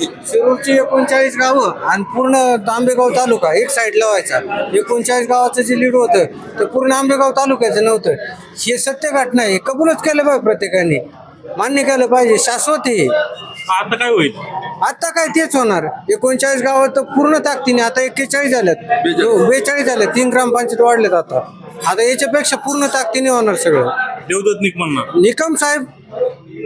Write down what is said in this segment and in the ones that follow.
नक्की शिरूरची एकोणचाळीस गावं आणि पूर्ण आंबेगाव तालुका एक साईड लावायचा एकोणचाळीस गावाचं जे लीड होतं ते पूर्ण आंबेगाव तालुक्याचं नव्हतं. हे सत्य घटना आहे कबूलच केलं पाहिजे प्रत्येकाने. मान्य केलं पाहिजे शाश्वत आहे आता काय होईल? आता काय तेच होणार. एकोणचाळीस गावात तर पूर्ण ताकदीने आता एक्केचाळीस झाल्यात. हो, बेचाळीस. झाल्यात. तीन ग्रामपंचायत वाढलेत आता. आता याच्यापेक्षा पूर्ण ताकदीने होणार सगळं. देवदत्त निकमांना निकम साहेब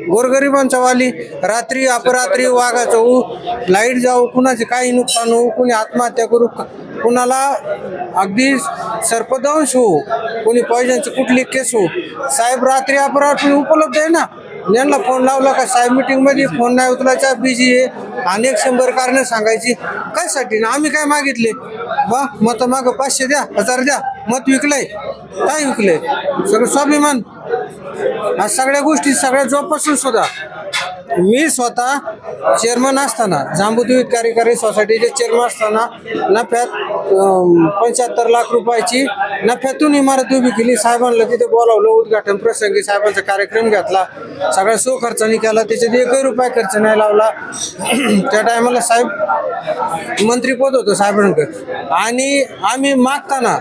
गोरगरिबांचा वाली रात्री अपरात्री वाघाचं ऊ लाइट जाऊ कुणाचे काही नुकसान होऊ कुणी आत्महत्या करू कुणाला अगदी सर्पदंश होऊ कुणी पॉयजनची कुठली केस होऊ. साहेब रात्री अपरात्री उपलब्ध आहे ना? यांना फोन लावला का? साहेब मीटिंगमध्ये फोन नाही उचलायचा बिझी आहे. अनेक शंभर कारण सांगायची. कशासाठी ना? आम्ही काय मागितले? वा मत माग पाचशे द्या हजार द्या. मत विकलंय. काय विकलंय? सगळं स्वाभिमान. आज सगळ्या गोष्टी सगळ्या जोपासून सुद्धा. मी स्वतः चेअरमन असताना जांबुद्वीप कार्यकारी सोसायटीचे चेअरमन असताना नफ्यात पंच्याहत्तर लाख रुपयाची नफ्यातून इमारत उभी केली. साहेबांना तिथे बोलावलं उद्घाटन प्रसंगी साहेबांचा कार्यक्रम घेतला. सगळा सो खर्चाने केला त्याच्यात एकही रुपया खर्च नाही लावला. त्या टायमाला साहेब मंत्रीपद होतं साहेबांकडे. आणि आम्ही मागताना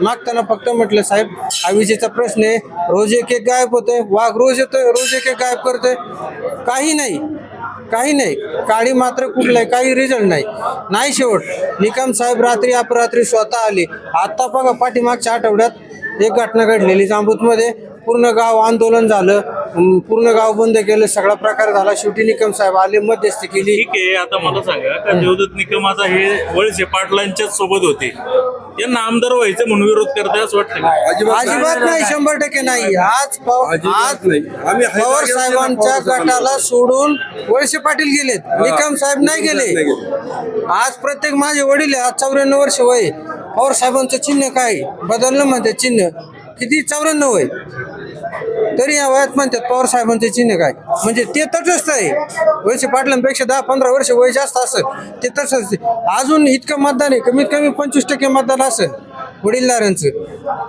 मागताना फक्त म्हटलं साहेब हा विजेचा प्रश्न आहे. रोज एक एक गायब होतोय. वाघ रोज येतोय रोज एक एक गायब करतोय. काही नाही. काही नाही. काळी मात्र कुठलंय काही रिझल्ट नाही. नाही शेवट. निकम साहेब रात्री अपरात्री स्वतः आले. आता बघा पाठीमागच्या आठवड्यात एक घटना घडलेली जांबूतमध्ये पूर्ण गाव आंदोलन झालं. पूर्ण गाव बंद केलं. सगळा प्रकार झाला. शेवटी निकम साहेब आले मध्यस्थी केली. ठीक आहे आता मला सांगा का देवदत्त निकम आता हे वळसे पाटलांच्याच सोबत होते. यांना आमदार व्हायचं म्हणून विरोध करताय असं वाटतं? अजिबात नाही. शंभर टक्के नाही. आज पव- आज नाही. आम्ही पवार साहेबांच्या. गटाला सोडून. वळसे पाटील गेलेत. निकम साहेब नाही गेले. आज प्रत्येक माझे वडील आहे, आज चौऱ्याण्णव वर्ष वय आहे. पवार साहेबांचं चिन्ह काय? बदललं म्हणते चिन्ह. किती? चौऱ्याण्णव आहे तरी या वयात म्हणतात पवार साहेबांचे चिन्ह काय? म्हणजे ते तटस्थ आहे. वयचे पाटलांपेक्षा दहा पंधरा वर्ष वय जास्त असं ते तसंच अजून इतकं मतदान आहे कमीत कमी पंचवीस टक्के मतदान असेल वडीलधाऱ्यांचं.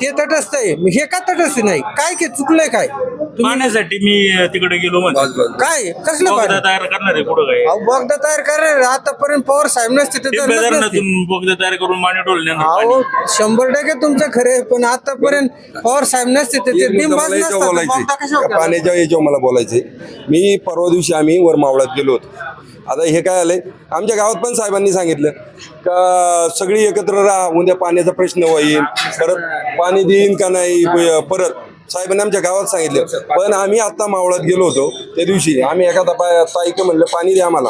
ते तटस्थ आहे. मग हे का तटस्थ नाही? काय की चुकलंय काय? तुम्ही पाहण्यासाठी मी तिकडे गेलो बस म्हणजे बस. काय? कसलं बोगदा तयार करणार आहे पुढं काय? अहो बोगदा तयार करेल आतापर्यंत पवार साहेब नसते तर बोगदा तयार करून माने अहो शंभर टक्के तुमचं खरं आहे पण आतापर्यंत पवार साहेब नसते तर ते एक मुद्दा बिनबाज मला याच्यावर नसतात. कशावर? पाण्याच्या याच्यावर मला बोलायचंय. मी परवा दिवशी आम्ही वर मावळात गेलो होतो. आता हे काय आलंय? आमच्या गावात पण साहेबांनी सांगितलं का सगळी एकत्र राहा उद्या पाण्याचा प्रश्न होईल. परत पाणी देईन का नाही प- परत? साहेबांनी आमच्या गावात सांगितलं. पण आम्ही आता मावळात गेलो होतो त्या दिवशी. आम्ही एखादा पा ताईक म्हणलं पाणी द्या आम्हाला.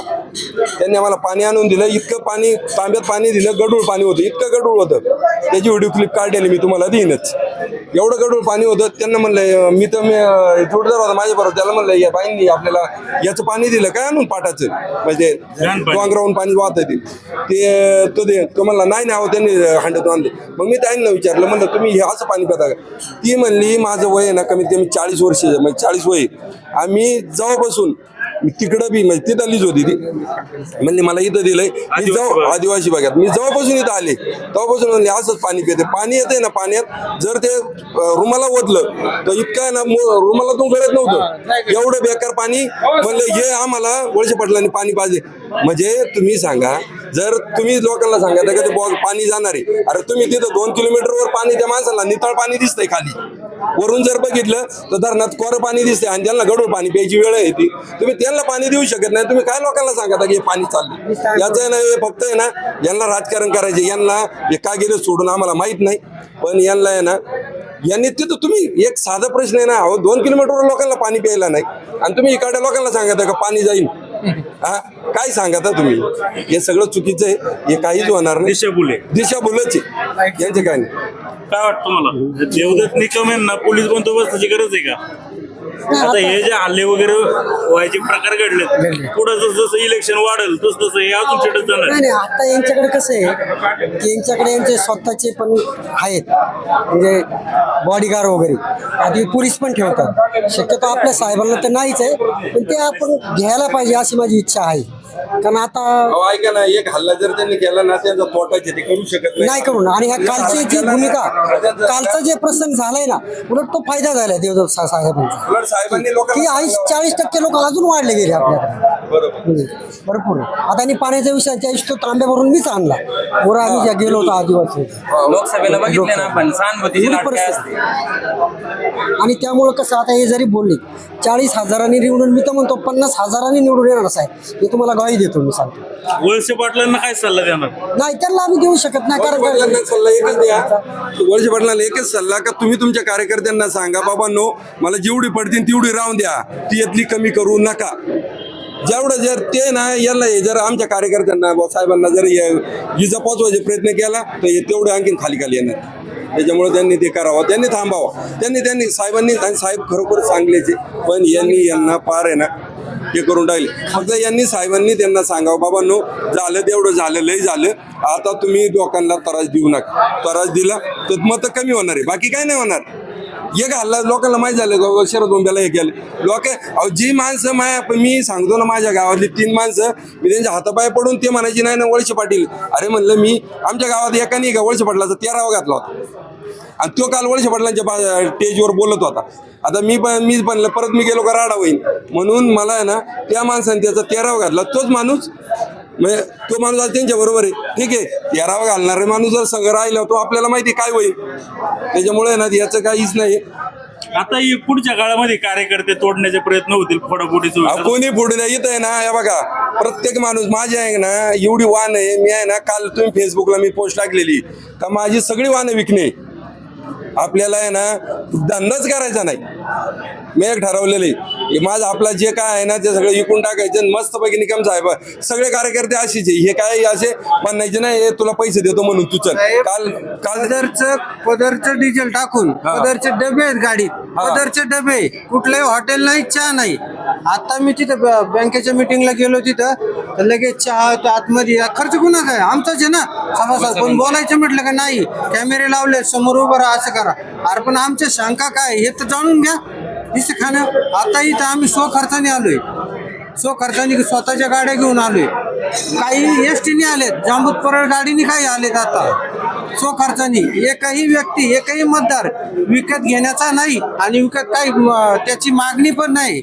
त्यांनी आम्हाला पाणी आणून दिलं. इतकं पाणी तांब्यात पाणी दिलं. गडूळ पाणी होतं. इतकं गडूळ होतं. त्याची व्हिडिओ क्लिप काढलेली मी तुम्हाला देईनच. एवढं गडूळ पाणी होतं त्यांना म्हणलं मी तर मी जोडदार होता माझ्या बरोबर. त्याला म्हणलं या बाईंनी आपल्याला याचं पाणी दिलं काय आणून पाटाचं? म्हणजे घाण पाणी. वाहत ते ते तो दे तो म्हणला नाही नाही अहो त्यांनी हांड्यातून आणले मग मी त्यांना विचारलं म्हणलं तुम्ही हे असं पाणी पिता का? ती म्हणली माझं वय आहे ना कमीत कमी चाळीस वर्ष म्हणजे चाळीस वय. आम्ही जेव्हापासून मी तिकडं बी म्हणजे तिथलीच होती ती. म्हणली मला इथं दिलंय मी भागात. आदिवासी भागात. मी जेव्हापासून इथं आले तेव्हापासून म्हणले असंच पाणी पिते. पाणी येते ना पाण्यात. जर ते रुमाला ओतलं तर इतकं ना मो- रुमालातून गळत नव्हतं. एवढं बेकार पाणी म्हणलं हे आम्हाला वळसे पाटलांनी पाणी पाहिजे. म्हणजे तुम्ही सांगा जर तुम्ही लोकांना सांगा का ते बॉल पाणी जाणार आहे. अरे तुम्ही तिथं दोन किलोमीटरवर पाणी त्या माणसाला नितळ पाणी दिसतंय खाली. वरून जर बघितलं तर धरणात कोरं पाणी दिसते आणि त्यांना गडूळ पाणी प्यायची वेळ आहे ती. तुम्ही त्यांना पाणी देऊ शकत नाही. तुम्ही काय लोकांना सांगता की हे पाणी चाललं याचं आहे ना हे फक्त आहे ना यांना राजकारण करायचे यांना हे का गेले सोडून आम्हाला माहीत नाही. पण यांना आहे ना यांनी तिथं तुम्ही एक साधा प्रश्न आहे ना अहो दोन किलोमीटरवर लोकांना पाणी प्यायला नाही. आणि तुम्ही इकडे लोकांना सांगता का पाणी जाईल हा? काय सांगता तुम्ही? हे सगळं चुकीचं आहे. हे काहीच होणार नाही. दिशा बुले दिशा बोलच आहे. यांचे काय नाही. काय वाटतं मला देवदत्त निकम यांना पोलीस बंदोबस्ताची गरज आहे का? आता हे जे हल्ले वगैरे व्हायचे प्रकार घडले पुढे जसं जसं इलेक्शन वाढेल तस तसं हे अजून चिडत जाणार नाही नाही आता यांच्याकडे कसं आहे की यांच्याकडे यांचे स्वतःचे पण आहेत म्हणजे बॉडीगार्ड वगैरे. आधी पोलीस पण ठेवतात. शक्यतो आपल्या साहेबांना तर नाहीच आहे पण ते आपण घ्यायला पाहिजे अशी माझी इच्छा आहे. कारण आता अहो, ऐका ना एक हल्ला जर त्यांनी केला ना त्यांचा तोटाचे ते करू शकत नाही. करून आणि ह्या कालची जी भूमिका कालचा जे प्रसंग झालाय ना उलट तो फायदा झालाय देवदेव सा- साहेबांचा. उलट साहेबांनी की लोकांना ऐंशी चाळीस टक्के लोक अजून वाढले गेले आपल्याकडे. बरोबर. म्हणजे भरपूर आता आणि पाण्याच्या विषयात त्या तो तांब्या भरून मीच आणला. वर आम्ही ज्या गेलो होतो आदिवासी. लोकसभेला बघितले ना आपण सहानुभूतीची एवढी नाटके परिस्थिती. असते. आणि त्यामुळं कसं आता हे जरी बोलले चाळीस हजारांनी निवडून मी तर म्हणतो पन्नास हजारांनी निवडून येणार साहेब हे तुम्हाला ग्वाही देतो मी सांगतो. वळसे पाटलांना काय सल्ला देणार? नाही त्यांना आम्ही देऊ शकत नाही वळसे कारण पाटलांना सल्ला एकच द्या. वळसे पाटलांना एकच सल्ला का तुम्ही तुमच्या कार्यकर्त्यांना सांगा बाबा नो मला जेवढी पडतील तेवढी राहून द्या. ती यातली कमी करू नका. जेवढं जर ते ना यांना हे जर आमच्या कार्यकर्त्यांना साहेबांना जर हे- इजा पोचवायचे प्रयत्न केला तर हे आणखीन खाली खाली येणार. त्याच्यामुळे त्यांनी ते करावं. त्यांनी थांबावं. त्यांनी त्यांनी साहेबांनी आणि साहेब खरोखर चांगलेचे पण यांनी यांना पार आहे ना हे करून टाकले. फक्त यांनी साहेबांनी त्यांना सांगावं बाबा नो झालं तेवढं झालं लय झालं. आता तुम्ही लोकांना त्रास देऊ नका. त्रास दिला तर मत कमी होणार आहे. बाकी काय नाही होणार. एक हल्ला लोकांना माहीत झालं शरद बोंब्याला हे केलं. लोक अहो जी माणसं माया मी सांगतो ना माझ्या गावातली तीन माणसं मी त्यांच्या हातापाय पडून ते म्हणायची नाही ना वळसे पाटील. अरे म्हणलं मी आमच्या गावात एकाने का वळसे पाटलाचा तेरावा घातला होता. आणि तो काल वळसे पाटलांच्या स्टेजवर बोलत होता. आता मी पण मीच बनलं परत मी गेलो का राडा होईन. म्हणून मला आहे ना त्या माणसाने त्याचा तेरावा घातला. तोच माणूस म्हणजे तो माणूस आज त्यांच्या बरोबर आहे. ठीक आहे. तेरावा घालणारे माणूस जर संघ राहिला तो आपल्याला माहिती काय होईल? त्याच्यामुळे ना याचं काहीच नाही. आता ही पुढच्या काळामध्ये कार्यकर्ते तोडण्याचे प्रयत्न होतील फोडाफोडीचं कोणी पुढे येत आहे ना हे बघा. प्रत्येक माणूस माझी आहे ना एवढी वाहन आहे. मी आहे ना काल तुम्ही फेसबुकला मी पोस्ट टाकलेली. का माझी सगळी वाहनं विकणे. आपल्याला आहे ना धंदाच करायचा नाही. मी एक ठरवलेलं माझं आपला जे काय आहे ना ते सगळं विकून टाकायचं मस्तपैकी निकम साहेब. सगळे कार्यकर्ते आहे. हे काय असे म्हणायचे नाही हे तुला पैसे देतो म्हणून तू चल. काल काल पदरचं पदरचं डिझेल टाकून. पदरचे डबे आहेत गाडीत. पदरचे डबे कुठलंही हॉटेल नाही चहा नाही. आता मी तिथं बँकेच्या मिटिंगला गेलो तिथं तर लगेच चहा तो आतमध्ये. खर्च कुणाचा आहे आमचाच आहे ना सभासद पण बोलायचं म्हटलं का नाही? कॅमेरे लावले समोर उभं राहा असं करा. अरे पण आमच्या शंका काय? हे तर जाणून घ्या. दिसं खाणं आता इथं आम्ही स्व खर्चाने आलोय. सो खर्चाने स्वतःच्या गाड्या घेऊन आलोय. काही एस टीने आलेत जांबूत परळ गाडीने काही आलेत आता. स्व खर्चाने एकही व्यक्ती एकही मतदार विकत घेण्याचा नाही आणि विकत काही त्याची मागणी पण नाही.